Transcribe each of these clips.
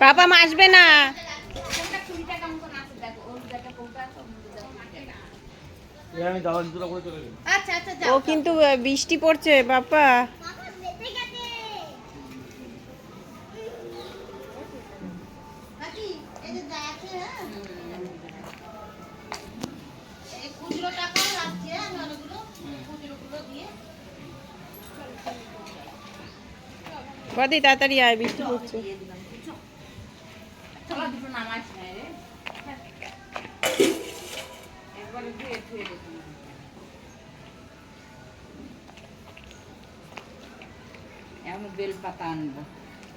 পাপা মাসবে না। আচ্ছা আচ্ছা ও কিন্তু বৃষ্টি পড়ছে বাপা বদি তাড়াতাড়ি আয় বৃষ্টি পড়ছে দুটো নামাজ নাই রে একবারে ধুয়ে ধুয়ে দেখুন এখন বেল আনব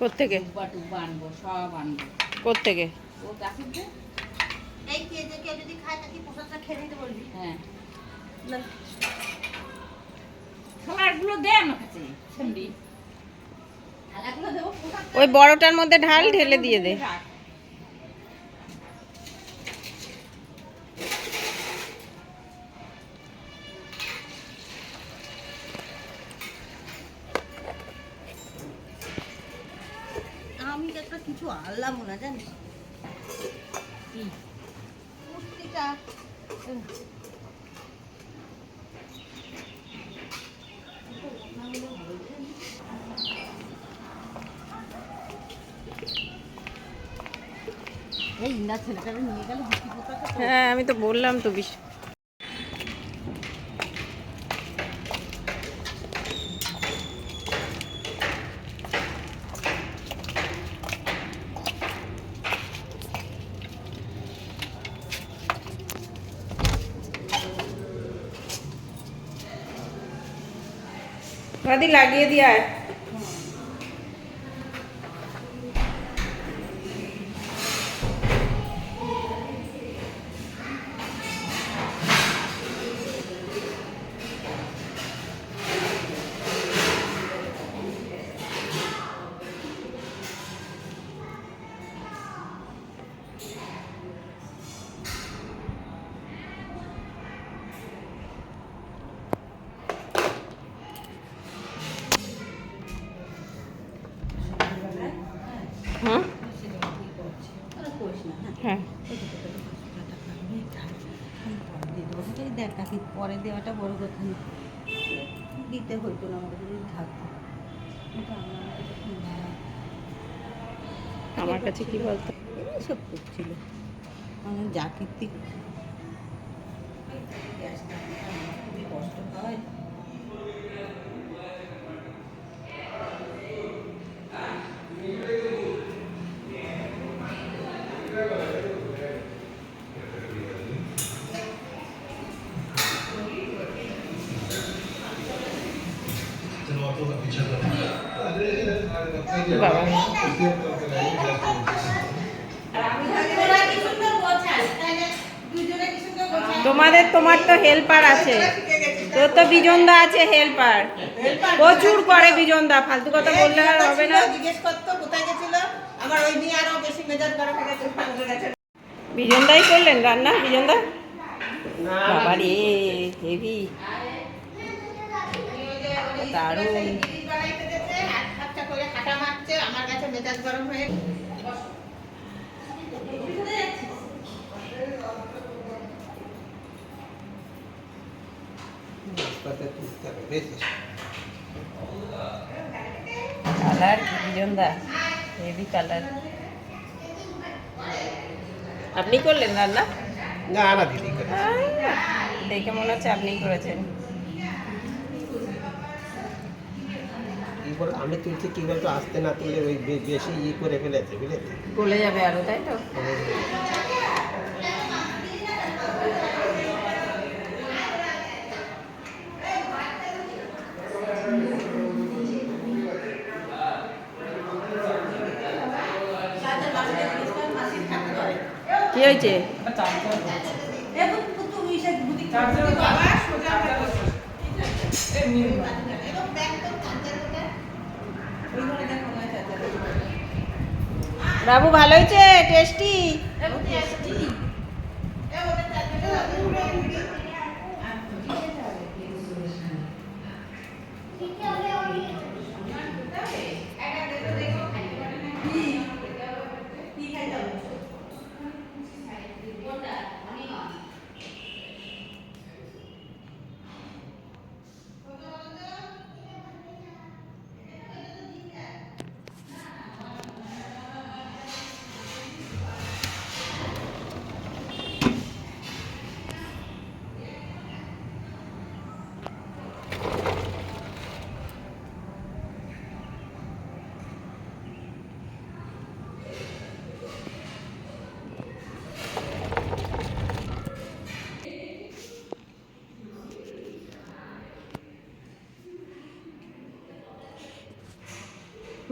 কোত্থেকে? টুব্বা টুব্বা আনব সব আনব। কোত্থেকে? ও গাছের যে? এই কে যে কেউ যদি খায় তাকে প্রসাদটা খেয়ে নিতে বলবি। হ্যাঁ। দে আমার কাছে ওই বড়টার মধ্যে ঢাল ঢেলে দিয়ে দে। কিছু আনলাম না জানিস? হ্যাঁ আমি তো বললাম তো বৃষ্টি দাদি লাগিয়ে দিয়ে দেখ পরে দেওয়াটা বড় কথা না। দিতে হইতো না আমাদের যদি থাকতো। কিন্তু আমার কাছে। আমার কি বলতো? সব করছিল। আমার যা কীর্তি খুবই কষ্ট হয় বাবা তোমাদের তোমার তো হেল্পার আছে। তোর তো বিজনদা আছে হেল্পার প্রচুর করে বিজনদা ফালতু কথা বললে আর হবে না। জিজ্ঞেস করতো কোথায় গেছিল? আমার ওই নিয়ে আরও বেশি মেজাজ হয়ে গেছে বিজনদাই করলেন রান্না বিজনদা? বাবা রে হেভি। দারুণ। করে আমার কাছে মেজাজ গরম হয়ে কালার কি বিজনদা হেভি কালার আপনি করলেন রান্না? না না দিদি দেখে মনে হচ্ছে আপনিই করেছেন। আমি তুলছি কি বলতো আসতে না তুলে ওই বেশি ই করে ফেলেছে বুঝলেছি গলে যাবে আরও তাই তো? কি হয়েছে? বাবু ভালো হয়েছে? টেস্টি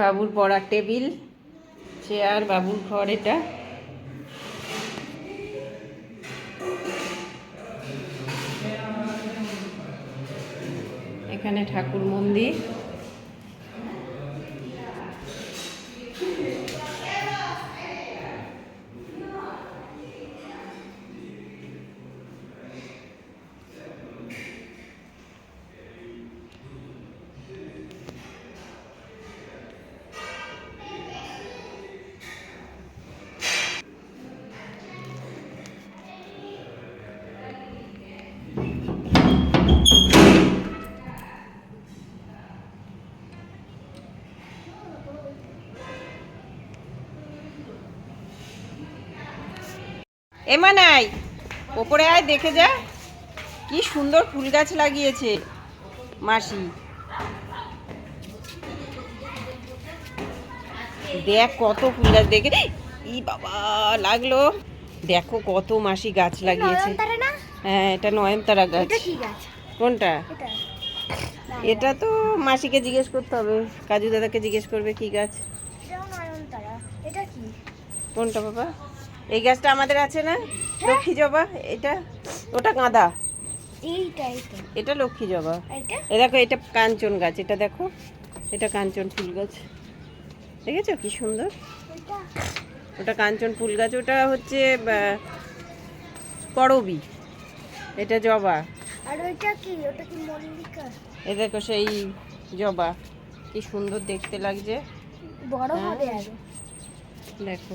বাবুর পড়ার টেবিল চেয়ার বাবুর ঘর এটা। এখানে ঠাকুর মন্দির। এমা নাই। ওপরে আয় দেখে যা। কি সুন্দর ফুল গাছ লাগিয়েছে মাসি। দেখ কত ফুল গাছ দেখে ই বাবা লাগল। দেখো কত মাসি গাছ লাগিয়েছে। হ্যাঁ এটা নয়নতারা গাছ। গাছ? কোনটা? এটা। তো মাসিকে জিজ্ঞেস করতে হবে। কাজু দাদাকে জিজ্ঞেস করবে কি গাছ। কোনটা বাবা? এই গাছটা আমাদের আছে না? লক্ষ্মী জবা এটা? ওটা গাঁদা। এটা লক্ষ্মী জবা। এটা? এ দেখো এটা কাঞ্চন গাছ এটা দেখো। এটা কাঞ্চন ফুল গাছ। দেখেছ কি সুন্দর? ওটা কাঞ্চন ফুল গাছ ওটা হচ্ছে করবি এটা জবা। আর ওইটা কি? ওটা কি মল্লিকা? এ দেখো সেই জবা। কি সুন্দর দেখতে লাগছে। বড় হ্যাঁ। হবে আরও। দেখো।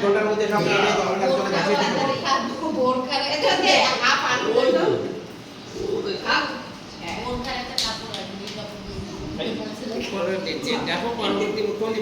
ঘণ্টার মধ্যে সব দেখো পরবর্তী মুখ্যমন্ত্রী